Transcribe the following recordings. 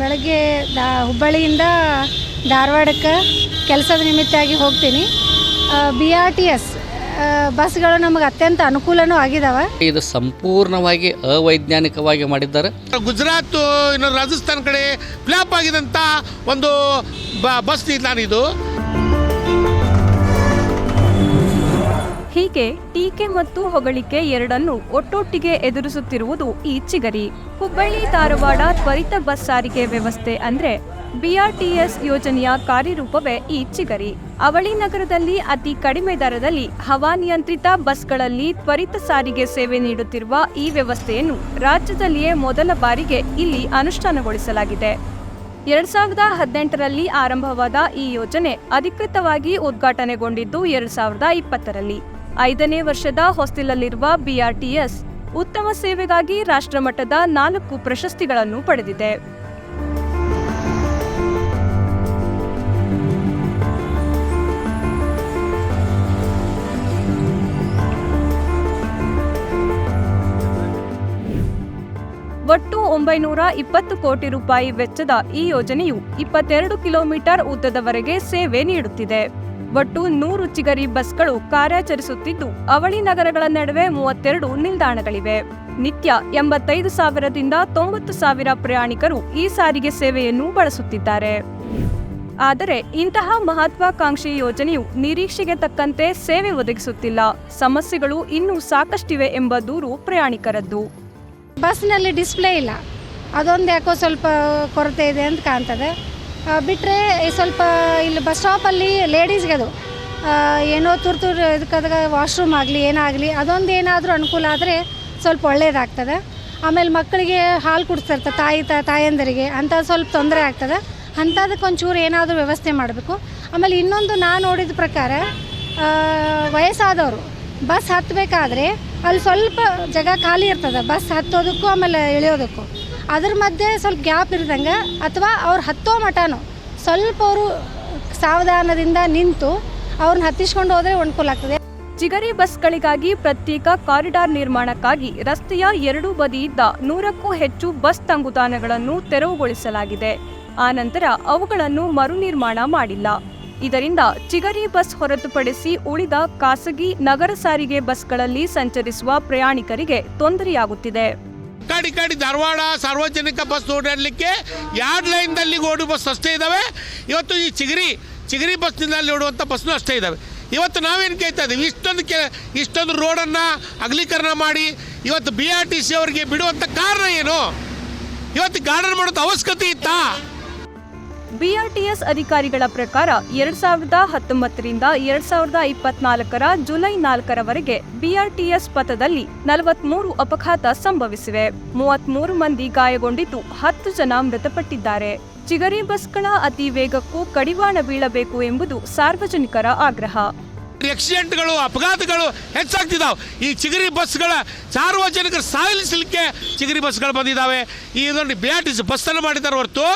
ಬೆಳಗ್ಗೆ ದಾ ಹುಬ್ಬಳ್ಳಿಯಿಂದ ಧಾರವಾಡಕ್ಕೆ ಕೆಲಸದ ನಿಮಿತ್ತಾಗಿ ಹೋಗ್ತೀನಿ. ಬಿ ಆರ್ ಟಿ ಎಸ್ ಬಸ್ಗಳು ನಮಗೆ ಅತ್ಯಂತ ಅನುಕೂಲನೂ ಆಗಿದಾವೆ. ಇದು ಸಂಪೂರ್ಣವಾಗಿ ಅವೈಜ್ಞಾನಿಕವಾಗಿ ಮಾಡಿದ್ದಾರೆ. ಗುಜರಾತ್ ಇನ್ನು ರಾಜಸ್ಥಾನ್ ಕಡೆ ಫ್ಲಾಪ್ ಆಗಿದಂಥ ಒಂದು ಬ ಬಸ್ ನಿಲ್ದಾಣ ಇದು. ಹೀಗೆ ಟೀಕೆ ಮತ್ತು ಹೊಗಳಿಕೆ ಎರಡನ್ನು ಒಟ್ಟೊಟ್ಟಿಗೆ ಎದುರಿಸುತ್ತಿರುವುದು ಈ ಚಿಗರಿ. ಹುಬ್ಬಳ್ಳಿ, ಧಾರವಾಡ ತ್ವರಿತ ಬಸ್ ಸಾರಿಗೆ ವ್ಯವಸ್ಥೆ ಅಂದ್ರೆ ಬಿಆರ್ಟಿಎಸ್ ಯೋಜನೆಯ ಕಾರ್ಯರೂಪವೇ ಈ ಚಿಗರಿ. ಅವಳಿ ನಗರದಲ್ಲಿ ಅತಿ ಕಡಿಮೆ ದರದಲ್ಲಿ ಹವಾನಿಯಂತ್ರಿತ ಬಸ್ಗಳಲ್ಲಿ ತ್ವರಿತ ಸಾರಿಗೆ ಸೇವೆ ನೀಡುತ್ತಿರುವ ಈ ವ್ಯವಸ್ಥೆಯನ್ನು ರಾಜ್ಯದಲ್ಲಿಯೇ ಮೊದಲ ಬಾರಿಗೆ ಇಲ್ಲಿ ಅನುಷ್ಠಾನಗೊಳಿಸಲಾಗಿದೆ. ಎರಡ್ ಸಾವಿರದ ಹದಿನೆಂಟರಲ್ಲಿ ಆರಂಭವಾದ ಈ ಯೋಜನೆ ಅಧಿಕೃತವಾಗಿ ಉದ್ಘಾಟನೆಗೊಂಡಿದ್ದು ಎರಡ್ ಸಾವಿರದ ಇಪ್ಪತ್ತರಲ್ಲಿ. ಐದನೇ ವರ್ಷದ ಹೊಸ್ತಿಲಲ್ಲಿರುವ ಬಿಆರ್ಟಿಎಸ್ ಉತ್ತಮ ಸೇವೆಗಾಗಿ ರಾಷ್ಟ್ರಮಟ್ಟದ ನಾಲ್ಕು ಪ್ರಶಸ್ತಿಗಳನ್ನು ಪಡೆದಿದೆ. ಒಟ್ಟು ಒಂಬೈನೂರ ಇಪ್ಪತ್ತು ಕೋಟಿ ರೂಪಾಯಿ ವೆಚ್ಚದ ಈ ಯೋಜನೆಯು ಇಪ್ಪತ್ತೆರಡು ಕಿಲೋಮೀಟರ್ ಉದ್ದದವರೆಗೆ ಸೇವೆ ನೀಡುತ್ತಿದೆ. ಒಟ್ಟು ನೂರು ಚಿಗರಿ ಬಸ್ಗಳು ಕಾರ್ಯಾಚರಿಸುತ್ತಿದ್ದು, ಅವಳಿ ನಗರಗಳ ನಡುವೆ ಮೂವತ್ತೆರಡು ನಿಲ್ದಾಣಗಳಿವೆ. ನಿತ್ಯ ಎಂಬತ್ತೈದು ಸಾವಿರದಿಂದ ತೊಂಬತ್ತು ಸಾವಿರ ಪ್ರಯಾಣಿಕರು ಈ ಸಾರಿಗೆ ಸೇವೆಯನ್ನು ಬಳಸುತ್ತಿದ್ದಾರೆ. ಆದರೆ ಇಂತಹ ಮಹತ್ವಾಕಾಂಕ್ಷಿ ಯೋಜನೆಯು ನಿರೀಕ್ಷೆಗೆ ತಕ್ಕಂತೆ ಸೇವೆ ಒದಗಿಸುತ್ತಿಲ್ಲ. ಸಮಸ್ಯೆಗಳು ಇನ್ನೂ ಸಾಕಷ್ಟಿವೆ ಎಂಬ ದೂರು ಪ್ರಯಾಣಿಕರದ್ದು. ಬಸ್ನಲ್ಲಿ ಡಿಸ್ಪ್ಲೇ ಇಲ್ಲ. ಅದೊಂದು ಯಾಕೋ ಸ್ವಲ್ಪ ಕೊರತೆ ಇದೆ ಅಂತ ಕಾಣ್ತದೆ. ಬಿಟ್ಟರೆ ಸ್ವಲ್ಪ ಇಲ್ಲಿ ಬಸ್ ಸ್ಟಾಪಲ್ಲಿ ಲೇಡೀಸ್ಗೆ ಅದು. ಏನೋ ತುರ್ತು ಇದಕ್ಕದಾಗ ವಾಶ್ರೂಮ್ ಆಗಲಿ, ಏನಾಗಲಿ, ಅದೊಂದು ಏನಾದರೂ ಅನುಕೂಲ ಆದರೆ ಸ್ವಲ್ಪ ಒಳ್ಳೆಯದಾಗ್ತದೆ ಆಮೇಲೆ ಮಕ್ಕಳಿಗೆ ಹಾಲು ಕುಡಿಸ್ತಿರ್ತಾರೆ, ತಾಯಿ ತ, ತಾಯಂದರಿಗೆ ಅಂಥದ್ದು ಸ್ವಲ್ಪ ತೊಂದರೆ ಆಗ್ತದೆ. ಅಂಥದಕ್ಕೆ ಒಂಚೂರು ಏನಾದರೂ ವ್ಯವಸ್ಥೆ ಮಾಡಬೇಕು. ಆಮೇಲೆ ಇನ್ನೊಂದು ನಾನು ನೋಡಿದ ಪ್ರಕಾರ ವಯಸ್ಸಾದವರು, ಬಸ್ ಹತ್ತಬೇಕಾದ್ರೆ ಅಲ್ಲಿ ಸ್ವಲ್ಪ ಜಾಗ ಖಾಲಿ ಇರ್ತದೆ. ಬಸ್ ಹತ್ತೋದಕ್ಕೂ ಆಮೇಲೆ ಇಳಿಯೋದಕ್ಕೂ. ಅದ್ರ ಮಧ್ಯೆ ಸ್ವಲ್ಪ ಗ್ಯಾಪ್ ಇರ್ದಂಗೆ ಅಥವಾ ಅವ್ರು ಹತ್ತೋ ಮಠನೂ ಸ್ವಲ್ಪ ಅವರು ಸಾವಧಾನದಿಂದ ನಿಂತು ಅವ್ರನ್ನ ಹತ್ತಿಸ್ಕೊಂಡು ಹೋದರೆ ಅನುಕೂಲ ಆಗ್ತದೆ. ಚಿಗರಿ ಬಸ್ಗಳಿಗಾಗಿ ಪ್ರತ್ಯೇಕ ಕಾರಿಡಾರ್ ನಿರ್ಮಾಣಕ್ಕಾಗಿ ರಸ್ತೆಯ ಎರಡೂ ಬದಿಯಿದ್ದ ನೂರಕ್ಕೂ ಹೆಚ್ಚು ಬಸ್ ತಂಗುದಾಣಗಳನ್ನು ತೆರವುಗೊಳಿಸಲಾಗಿದೆ. ಆನಂತರ ಅವುಗಳನ್ನು ಮರುನಿರ್ಮಾಣ ಮಾಡಿಲ್ಲ. ಇದರಿಂದ ಚಿಗರಿ ಬಸ್ ಹೊರತುಪಡಿಸಿ ಉಳಿದ ಖಾಸಗಿ ನಗರ ಸಾರಿಗೆ ಬಸ್ಗಳಲ್ಲಿ ಸಂಚರಿಸುವ ಪ್ರಯಾಣಿಕರಿಗೆ ತೊಂದರೆಯಾಗುತ್ತಿದೆ. ಕಾಡಿ ಕಾಡಿ ಧಾರವಾಡ ಸಾರ್ವಜನಿಕ ಬಸ್ ಓಡಾಡಲಿಕ್ಕೆ ಎರಡು ಲೈನ್ದಲ್ಲಿ ಓಡುವ ಬಸ್ ಅಷ್ಟೇ ಇದ್ದಾವೆ ಇವತ್ತು ಈ ಚಿಗರಿ ಚಿಗರಿ ಬಸ್ ನಿಲ್ದಾಣದಲ್ಲಿ ಓಡುವಂಥ ಬಸ್ನು ಅಷ್ಟೇ ಇದ್ದಾವೆ ಇವತ್ತು ನಾವೇನು ಕೇಳ್ತಾ ಇದ್ದೀವಿ? ಇಷ್ಟೊಂದು ಕೆ, ಇಷ್ಟೊಂದು ರೋಡನ್ನು ಅಗಲೀಕರಣ ಮಾಡಿ ಇವತ್ತು ಬಿ ಆರ್ ಟಿ ಸಿ ಅವರಿಗೆ ಬಿಡುವಂಥ ಕಾರಣ ಏನು? ಇವತ್ತು ಗಾರ್ಡನ್ ಮಾಡೋದು ಅವಶ್ಯಕತೆ ಇತ್ತಾ? ಬಿಆರ್ಟಿಎಸ್ ಅಧಿಕಾರಿಗಳ ಪ್ರಕಾರ ಎರಡ್ ಸಾವಿರದ ಹತ್ತೊಂಬತ್ತರಿಂದ ಎರಡ್ ಸಾವಿರದ ಇಪ್ಪತ್ನಾಲ್ಕರ ಜುಲೈ ನಾಲ್ಕರವರೆಗೆ ಬಿಆರ್ಟಿಎಸ್ ಪಥದಲ್ಲಿ ನಲವತ್ಮೂರು ಅಪಘಾತ ಸಂಭವಿಸಿವೆ. ಮೂವತ್ಮೂರು ಮಂದಿ ಗಾಯಗೊಂಡಿದ್ದು ಹತ್ತು ಜನ ಮೃತಪಟ್ಟಿದ್ದಾರೆ. ಚಿಗರಿ ಬಸ್ಗಳ ಅತಿ ವೇಗಕ್ಕೂ ಕಡಿವಾಣ ಬೀಳಬೇಕು ಎಂಬುದು ಸಾರ್ವಜನಿಕರ ಆಗ್ರಹ. ಆಕ್ಸಿಡೆಂಟ್ಗಳು ಅಪಘಾತಗಳು ಹೆಚ್ಚಾಗ್ತಿದ್ದಾವೆ. ಈ ಚಿಗರಿ ಬಸ್ಗಳ ಸಾರ್ವಜನಿಕರ ಸಾಗಿಸಲಿಕ್ಕೆ ಚಿಗರಿ ಬಸ್ಗಳು ಬಂದಿದ್ದಾವೆ. ಈ ಇದನ್ನು ಬಿ ಆರ್ ಟಿ ಸಿ ಬಸ್ಸನ್ನು ಮಾಡಿದ್ದಾರೆ ಹೊರತು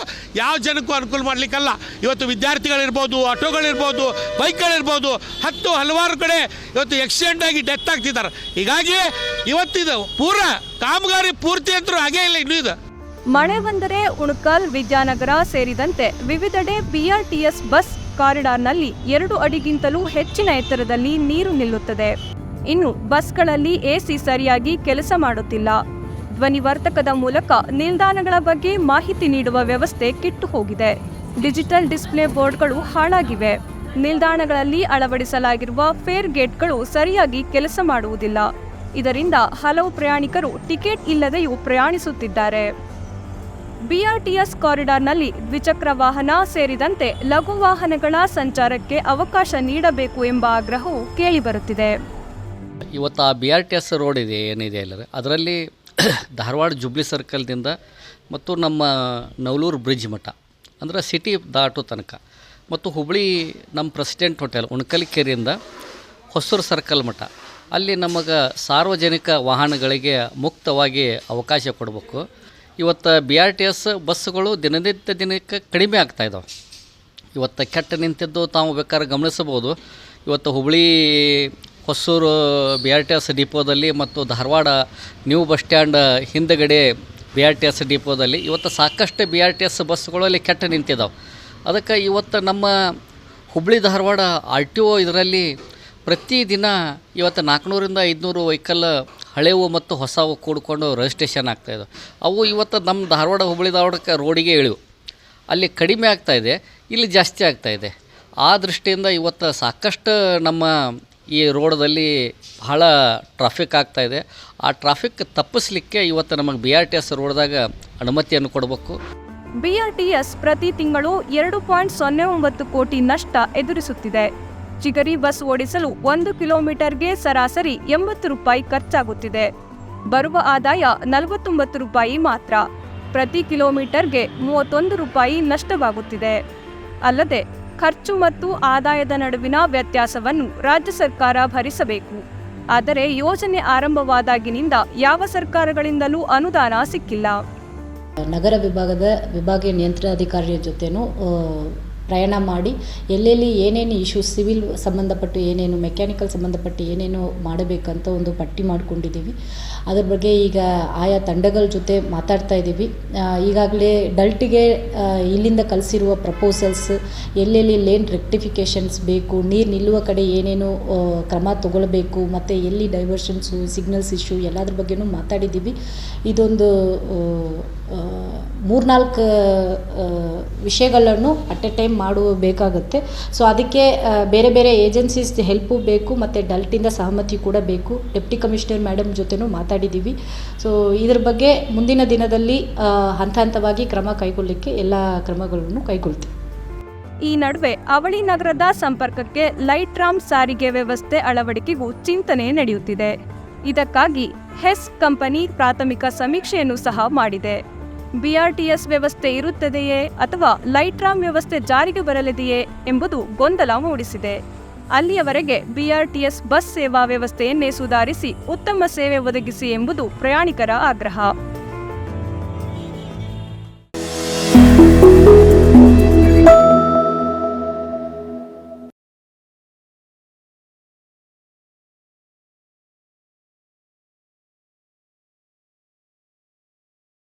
ಯಾವ ಜನಕ್ಕೂ ಅನುಕೂಲ ಮಾಡಲಿಕ್ಕಲ್ಲ. ಇವತ್ತು ವಿದ್ಯಾರ್ಥಿಗಳಿರ್ಬೋದು, ಆಟೋಗಳಿರ್ಬೋದು, ಬೈಕ್ಗಳಿರ್ಬೋದು, ಹತ್ತು ಹಲವಾರು ಕಡೆ ಇವತ್ತು ಆಕ್ಸಿಡೆಂಟ್ ಆಗಿ ಡೆತ್ ಆಗ್ತಿದ್ದಾರೆ. ಹೀಗಾಗಿ ಇವತ್ತಿದು ಪೂರ ಕಾಮಗಾರಿ ಪೂರ್ತಿ ಅಂತರೂ ಹಾಗೇ ಇಲ್ಲ ಇನ್ನೂ ಇದು. ಮಳೆ ಬಂದರೆ ಉಣಕಲ್ ವಿದ್ಯಾನಗರ ಸೇರಿದಂತೆ ವಿವಿಧೆಡೆ ಬಿಆರ್ಟಿಎಸ್ ಬಸ್ ಕಾರಿಡಾರ್ನಲ್ಲಿ ಎರಡು ಅಡಿಗಿಂತಲೂ ಹೆಚ್ಚಿನ ಎತ್ತರದಲ್ಲಿ ನೀರು ನಿಲ್ಲುತ್ತದೆ. ಇನ್ನು ಬಸ್ಗಳಲ್ಲಿ ಎಸಿ ಸರಿಯಾಗಿ ಕೆಲಸ ಮಾಡುತ್ತಿಲ್ಲ. ಧ್ವನಿವರ್ತಕದ ಮೂಲಕ ನಿಲ್ದಾಣಗಳ ಬಗ್ಗೆ ಮಾಹಿತಿ ನೀಡುವ ವ್ಯವಸ್ಥೆ ಕಿಟ್ಟು ಹೋಗಿದೆ ಡಿಜಿಟಲ್ ಡಿಸ್ಪ್ಲೇ ಬೋರ್ಡ್ಗಳು ಹಾಳಾಗಿವೆ. ನಿಲ್ದಾಣಗಳಲ್ಲಿ ಅಳವಡಿಸಲಾಗಿರುವ ಫೇರ್ ಗೇಟ್ಗಳು ಸರಿಯಾಗಿ ಕೆಲಸ ಮಾಡುವುದಿಲ್ಲ. ಇದರಿಂದ ಹಲವು ಪ್ರಯಾಣಿಕರು ಟಿಕೆಟ್ ಇಲ್ಲದೆಯೂ ಪ್ರಯಾಣಿಸುತ್ತಿದ್ದಾರೆ. ಬಿಆರ್ಟಿಎಸ್ ಕಾರಿಡಾರ್ನಲ್ಲಿ ದ್ವಿಚಕ್ರ ವಾಹನ ಸೇರಿದಂತೆ ಲಘು ವಾಹನಗಳ ಸಂಚಾರಕ್ಕೆ ಅವಕಾಶ ನೀಡಬೇಕು ಎಂಬ ಆಗ್ರಹವು ಕೇಳಿಬರುತ್ತಿದೆ. ಇವತ್ತು ಆ B R T S road ಇದೆ, ಏನಿದೆ ಎಲ್ಲರ? ಅದರಲ್ಲಿ ಧಾರವಾಡ ಜುಬ್ಲಿ ಸರ್ಕಲ್ದಿಂದ ಮತ್ತು ನಮ್ಮ ನವಲೂರು ಬ್ರಿಡ್ಜ್ ಮಠ, ಅಂದ್ರೆ ಸಿಟಿ ದಾಟು ತನಕ, ಮತ್ತು ಹುಬ್ಳಿ ನಮ್ಮ ಪ್ರೆಸಿಡೆಂಟ್ ಹೋಟೆಲ್ ಉಣಕಲಿಕೆರೆಯಿಂದ ಹೊಸೂರು ಸರ್ಕಲ್ ಮಠ, ಅಲ್ಲಿ ನಮಗೆ ಸಾರ್ವಜನಿಕ ವಾಹನಗಳಿಗೆ ಮುಕ್ತವಾಗಿ ಅವಕಾಶ ಕೊಡಬೇಕು. ಇವತ್ತು ಬಿ ಆರ್ ಟಿ ಎಸ್ ಬಸ್ಸುಗಳು ದಿನನಿತ್ಯ ದಿನಕ್ಕೆ ಕಡಿಮೆ ಆಗ್ತಾ ಇದ್ದಾವೆ ಇವತ್ತು ಕೆಟ್ಟ ನಿಂತಿದ್ದು ತಾವು ಬೇಕಾದ್ರೆ ಗಮನಿಸಬಹುದು. ಇವತ್ತು Hubli, Hosur B R T S ಡಿಪೋದಲ್ಲಿ ಮತ್ತು ಧಾರವಾಡ ನ್ಯೂ ಬಸ್ ಸ್ಟ್ಯಾಂಡ್ ಹಿಂದಗಡೆ ಬಿ ಆರ್ ಟಿ ಎಸ್ ಡಿಪೋದಲ್ಲಿ ಇವತ್ತು ಸಾಕಷ್ಟು ಬಿ ಆರ್ ಟಿ ಎಸ್ ಬಸ್ಸುಗಳು ಅಲ್ಲಿ ಕೆಟ್ಟ ನಿಂತಿದ್ದಾವೆ ಅದಕ್ಕೆ ಇವತ್ತು ನಮ್ಮ Hubballi Dharwad R T O ಇದರಲ್ಲಿ ಪ್ರತಿದಿನ ಇವತ್ತು ನಾಲ್ಕುನೂರಿಂದ ಐದುನೂರು ವೆಹಿಕಲ್ ಹಳೆವು ಮತ್ತು ಹೊಸವು ಕೂಡಿಕೊಂಡು ರಿಜಿಸ್ಟ್ರೇಷನ್ ಆಗ್ತಾಯಿದ್ದವು ಅವು ಇವತ್ತು ನಮ್ಮ ಧಾರವಾಡ ಹುಬ್ಬಳ್ಳಿ ಧಾರವಾಡಕ್ಕೆ ರೋಡಿಗೆ ಇಳಿವು. ಅಲ್ಲಿ ಕಡಿಮೆ ಆಗ್ತಾ ಇದೆ, ಇಲ್ಲಿ ಜಾಸ್ತಿ ಆಗ್ತಾ ಇದೆ. ಆ ದೃಷ್ಟಿಯಿಂದ ಇವತ್ತು ಸಾಕಷ್ಟು ನಮ್ಮ ಈ ರೋಡದಲ್ಲಿ ಬಹಳ ಟ್ರಾಫಿಕ್ ಆಗ್ತಾ ಇದೆ. ಆ ಟ್ರಾಫಿಕ್ ತಪ್ಪಿಸ್ಲಿಕ್ಕೆ ಇವತ್ತು ನಮಗೆ ಬಿ ಆರ್ ಟಿ ಎಸ್ ರೋಡ್ದಾಗ ಅನುಮತಿಯನ್ನು ಕೊಡಬೇಕು. ಬಿಆರ್ಟಿಎಸ್ ಪ್ರತಿ ತಿಂಗಳು ಎರಡು ಪಾಯಿಂಟ್ ಸೊನ್ನೆ ಒಂಬತ್ತು ಕೋಟಿ ನಷ್ಟ ಎದುರಿಸುತ್ತಿದೆ. ಚಿಗರಿ ಬಸ್ ಓಡಿಸಲು ಒಂದು ಕಿಲೋಮೀಟರ್ಗೆ ಸರಾಸರಿ ಎಂಬತ್ತು ರೂಪಾಯಿ ಖರ್ಚಾಗುತ್ತಿದೆ. ಬರುವ ಆದಾಯ ನಲವತ್ತೊಂಬತ್ತು ರೂಪಾಯಿ ಮಾತ್ರ. ಪ್ರತಿ ಕಿಲೋಮೀಟರ್ಗೆ ಮೂವತ್ತೊಂದು ರೂಪಾಯಿ ನಷ್ಟವಾಗುತ್ತಿದೆ. ಅಲ್ಲದೆ, ಖರ್ಚು ಮತ್ತು ಆದಾಯದ ನಡುವಿನ ವ್ಯತ್ಯಾಸವನ್ನು ರಾಜ್ಯ ಸರ್ಕಾರ ಭರಿಸಬೇಕು. ಆದರೆ, ಯೋಜನೆ ಆರಂಭವಾದಾಗಿನಿಂದ ಯಾವ ಸರ್ಕಾರಗಳಿಂದಲೂ ಅನುದಾನ ಸಿಕ್ಕಿಲ್ಲ. ನಗರ ವಿಭಾಗದ ವಿಭಾಗೀಯ ನಿಯಂತ್ರಣಾಧಿಕಾರಿಯ ಜೊತೆನೂ ಪ್ರಯಾಣ ಮಾಡಿ ಎಲ್ಲೆಲ್ಲಿ ಏನೇನು ಇಶ್ಯೂಸ್ ಸಿವಿಲ್ ಸಂಬಂಧಪಟ್ಟು ಏನೇನು ಮೆಕ್ಯಾನಿಕಲ್ ಸಂಬಂಧಪಟ್ಟು ಏನೇನು ಮಾಡಬೇಕಂತ ಒಂದು ಪಟ್ಟಿ ಮಾಡಿಕೊಂಡಿದ್ದೀವಿ. ಅದ್ರ ಬಗ್ಗೆ ಈಗ ಆಯಾ ತಂಡಗಳ ಜೊತೆ ಮಾತಾಡ್ತಾ ಇದ್ದೀವಿ. ಈಗಾಗಲೇ ಡಲ್ಟಿಗೆ ಇಲ್ಲಿಂದ ಕಲಿಸಿರುವ ಪ್ರಪೋಸಲ್ಸ್ ಎಲ್ಲೆಲ್ಲಿ ಲೇನ್ ರೆಕ್ಟಿಫಿಕೇಷನ್ಸ್ ಬೇಕು, ನೀರು ನಿಲ್ಲುವ ಕಡೆ ಏನೇನು ಕ್ರಮ ತಗೊಳ್ಬೇಕು, ಮತ್ತು ಎಲ್ಲಿ ಡೈವರ್ಷನ್ಸು ಸಿಗ್ನಲ್ಸ್ ಇಶ್ಯೂ ಎಲ್ಲದ್ರ ಬಗ್ಗೆನೂ ಮಾತಾಡಿದ್ದೀವಿ. ಇದೊಂದು ಮೂರ್ನಾಲ್ಕು ವಿಷಯಗಳನ್ನು ಅಟ್ ಎ ಟೈಮ್ ಮಾಡಬೇಕಾಗುತ್ತೆ ಸೊ ಅದಕ್ಕೆ ಬೇರೆ ಬೇರೆ ಏಜೆನ್ಸೀಸ್ ಹೆಲ್ಪು ಬೇಕು, ಮತ್ತು ಡಲ್ಟಿಂದ ಸಹಮತಿ ಕೂಡ ಬೇಕು. ಡೆಪ್ಟಿ ಕಮಿಷನರ್ ಮೇಡಮ್ ಜೊತೆನೂ ಮಾತಾಡಿದ್ದೀವಿ ಸೊ ಇದ್ರ ಬಗ್ಗೆ ಮುಂದಿನ ದಿನದಲ್ಲಿ ಹಂತ ಹಂತವಾಗಿ ಕ್ರಮ ಕೈಗೊಳ್ಳಲಿಕ್ಕೆ ಎಲ್ಲ ಕ್ರಮಗಳನ್ನು ಕೈಗೊಳ್ತೀವಿ. ಈ ನಡುವೆ ಅವಳಿ ನಗರದ ಸಂಪರ್ಕಕ್ಕೆ ಲೈಟ್ ರಾಮ್ ಸಾರಿಗೆ ವ್ಯವಸ್ಥೆ ಅಳವಡಿಕೆಗೂ ಚಿಂತನೆ ನಡೆಯುತ್ತಿದೆ. ಇದಕ್ಕಾಗಿ ಹೆಸ್ ಕಂಪನಿ ಪ್ರಾಥಮಿಕ ಸಮೀಕ್ಷೆಯನ್ನು ಸಹ ಮಾಡಿದೆ. ಬಿಆರ್ಟಿಎಸ್ ವ್ಯವಸ್ಥೆ ಇರುತ್ತದೆಯೇ ಅಥವಾ ಲೈಟ್ ರಾಮ್ ವ್ಯವಸ್ಥೆ ಜಾರಿಗೆ ಬರಲಿದೆಯೇ ಎಂಬುದು ಗೊಂದಲ ಮೂಡಿಸಿದೆ. ಅಲ್ಲಿಯವರೆಗೆ ಬಿಆರ್ಟಿಎಸ್ ಬಸ್ ಸೇವಾ ವ್ಯವಸ್ಥೆಯನ್ನೇ ಸುಧಾರಿಸಿ ಉತ್ತಮ ಸೇವೆ ಒದಗಿಸಿ ಎಂಬುದು ಪ್ರಯಾಣಿಕರ ಆಗ್ರಹ.